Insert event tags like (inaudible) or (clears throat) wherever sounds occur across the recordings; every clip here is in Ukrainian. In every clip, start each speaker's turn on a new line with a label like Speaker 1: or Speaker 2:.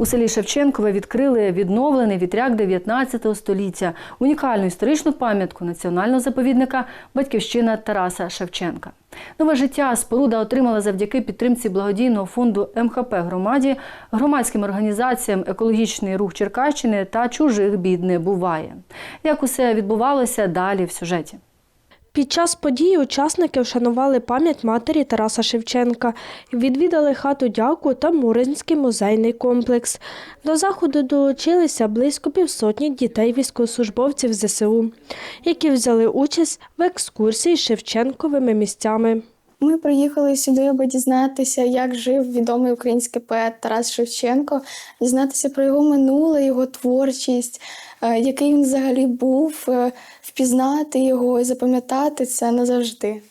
Speaker 1: У селі Шевченкове відкрили відновлений вітряк 19 століття, унікальну історичну пам'ятку національного заповідника Батьківщина Тараса Шевченка. Нове життя споруда отримала завдяки підтримці благодійного фонду МХП громаді, громадським організаціям Екологічний рух Черкащини та чужих бід не буває. Як усе відбувалося далі в сюжеті?
Speaker 2: Під час події учасники вшанували пам'ять матері Тараса Шевченка, відвідали хату дяку та Муринський музейний комплекс. До заходу долучилися близько півсотні дітей військовослужбовців ЗСУ, які взяли участь в екскурсії Шевченковими місцями.
Speaker 3: Ми приїхали сюди, аби дізнатися, як жив відомий український поет Тарас Шевченко, дізнатися про його минуле, його творчість, е, який він взагалі був, е, впізнати його і запам'ятати це назавжди.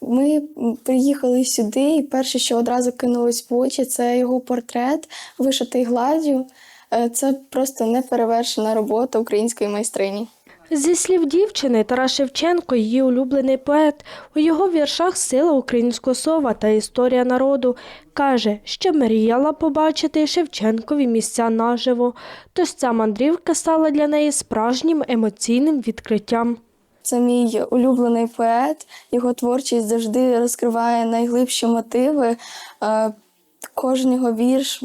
Speaker 3: Ми приїхали сюди, і перше, що одразу кинулось в очі, це його портрет, вишитий гладдю. Е, Це просто неперевершена робота української майстрині.
Speaker 2: Зі слів дівчини, Тарас Шевченко її улюблений поет. У його віршах сила українського слова та історія народу. Каже, що мріяла побачити Шевченкові місця наживо. Тож ця мандрівка стала для неї справжнім емоційним відкриттям.
Speaker 3: Це мій улюблений поет. Його творчість завжди розкриває найглибші мотиви. Е, Кожен його вірш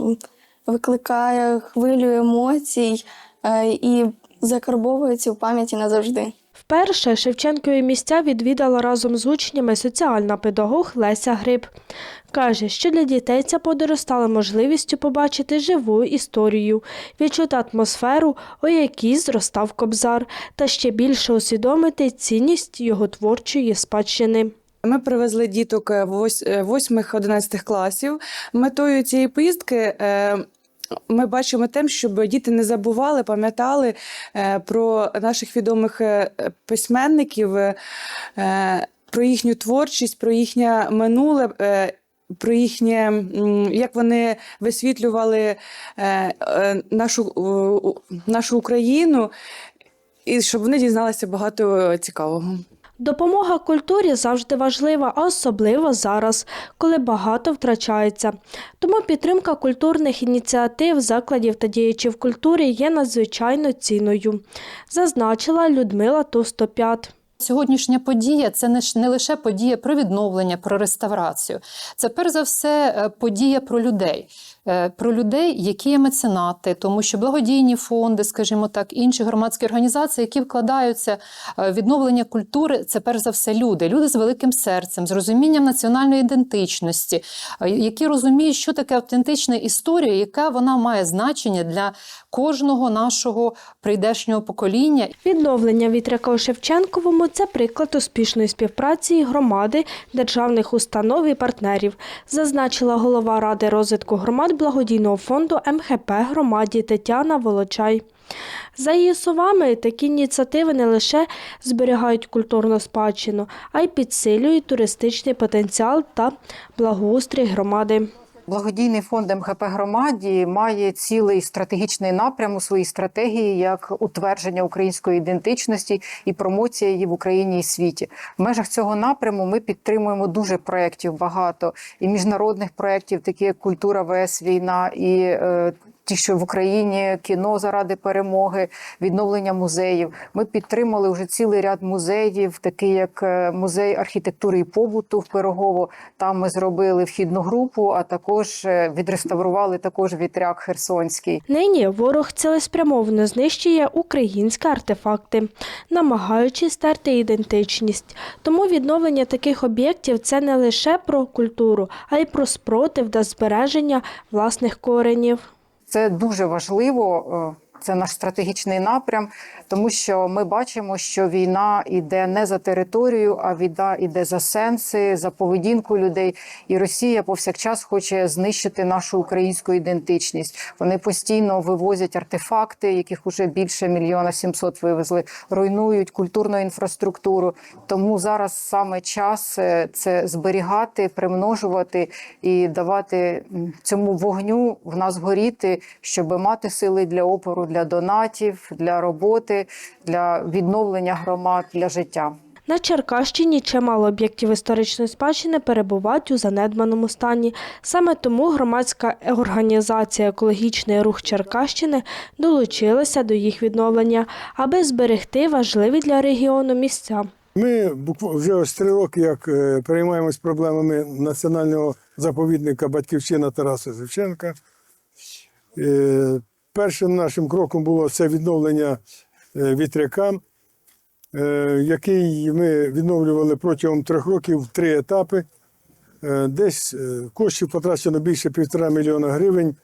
Speaker 3: викликає хвилю емоцій е, і закарбовується в пам'яті назавжди.
Speaker 2: Вперше Шевченкові місця відвідала разом з учнями соціальна педагог Леся Гриб. Каже, що для дітей ця подорож стала можливістю побачити живу історію, відчути атмосферу, у якій зростав кобзар, та ще більше усвідомити цінність його творчої спадщини.
Speaker 4: Ми привезли діток 8-11 класів. Метою цієї поїздки е, ми бачимо тим, щоб діти не забували, пам'ятали е, про наших відомих е, письменників, е, про їхню творчість, про їхнє минуле. Про їхнє, як вони висвітлювали нашу, нашу Україну, і щоб вони дізналися багато цікавого.
Speaker 2: Допомога культурі завжди важлива, а особливо зараз, коли багато втрачається. Тому підтримка культурних ініціатив, закладів та діячів культури є надзвичайно цінною, зазначила Людмила Товстоп'ят.
Speaker 5: Сьогоднішня подія це не ж- не лише подія про відновлення, про реставрацію. Це перш за все е, подія про людей. Е, Про людей, які є меценати, тому що благодійні фонди, скажімо так, інші громадські організації, які вкладаються е, в відновлення культури, це перш за все люди, люди з великим серцем, з розумінням національної ідентичності, які розуміють, що таке автентична історія, яка вона має значення для кожного нашого прийдешнього покоління.
Speaker 2: Відновлення вітряка у Шевченковому це приклад успішної співпраці громади, державних установ і партнерів, зазначила голова Ради розвитку громад благодійного фонду МХП громаді Тетяна Волочай. За її словами, такі ініціативи не лише зберігають культурну спадщину, а й підсилюють туристичний потенціал та благоустрій громади.
Speaker 6: Благодійний фонд МХП громаді має цілий стратегічний напрям у своїй стратегії як утвердження української ідентичності і промоція її в Україні і світі. В межах цього напряму ми підтримуємо дуже проєктів багато і міжнародних проєктів, такі як культура ВС Війна і е, ті, що в Україні кіно заради перемоги, відновлення музеїв. Ми підтримали вже цілий ряд музеїв, такий як е, музей архітектури і побуту в Пирогово. Там ми зробили вхідну групу, а також е, відреставрували також вітряк Херсонський.
Speaker 2: Нині ворог цілеспрямовано знищує українські артефакти, намагаючись стерти ідентичність. Тому відновлення таких об'єктів це не лише про культуру, а й про спротив та збереження власних коренів.
Speaker 6: Це дуже важливо. Це наш стратегічний напрям, тому що ми бачимо, що війна йде не за територію, а війна йде за сенси, за поведінку людей. І Росія повсякчас хоче знищити нашу українську ідентичність. Вони постійно вивозять артефакти, яких уже більше мільйона сімсот вивезли, руйнують культурну інфраструктуру. Тому зараз саме час е, це зберігати, примножувати і давати цьому вогню в нас горіти, щоб мати сили для опору, для донатів, для роботи, для відновлення громад, для життя.
Speaker 2: На Черкащині чимало об'єктів історичної спадщини перебувають у занедбаному стані. Саме тому громадська організація Екологічний рух Черкащини долучилася до їх відновлення, аби зберегти важливі для регіону місця.
Speaker 7: Ми вже ось три роки як е, переймаємось проблемами національного заповідника Батьківщина Тараса Шевченка. Першим нашим кроком було це відновлення е, вітряка, е, який ми відновлювали протягом трьох років в три етапи. Е, Десь коштів потрачено більше півтора мільйона гривень.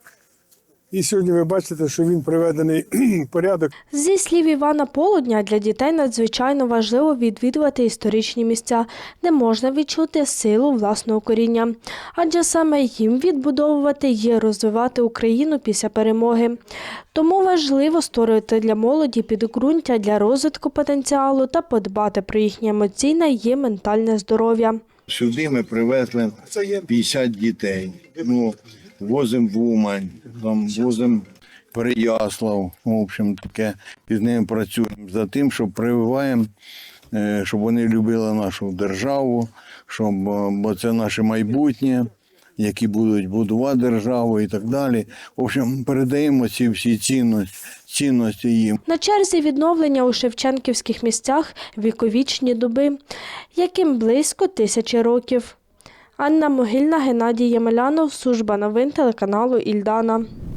Speaker 7: І сьогодні ви бачите, що він приведений (clears throat) в порядок.
Speaker 2: Зі слів Івана Полудня, для дітей надзвичайно важливо відвідувати історичні місця, де можна відчути силу власного коріння. Адже саме їм відбудовувати і розвивати Україну після перемоги. Тому важливо створювати для молоді підґрунтя для розвитку потенціалу та подбати про їхнє емоційне і ментальне здоров'я.
Speaker 8: Сюди ми привезли 50 дітей. Ну, возимо в Умань, там возимо Переяслав, в общем таке. І з ними працюємо за тим, щоб прививаємо, е, щоб вони любили нашу державу, щоб, е, бо це наше майбутнє, які будуть будувати державу і так далі. В общем, передаємо ці всі цінності, цінності їм.
Speaker 2: На черзі відновлення у шевченківських місцях віковічні дуби, яким близько тисячі років. Анна Могильна, Геннадій Ємелянов, служба новин телеканалу Ільдана.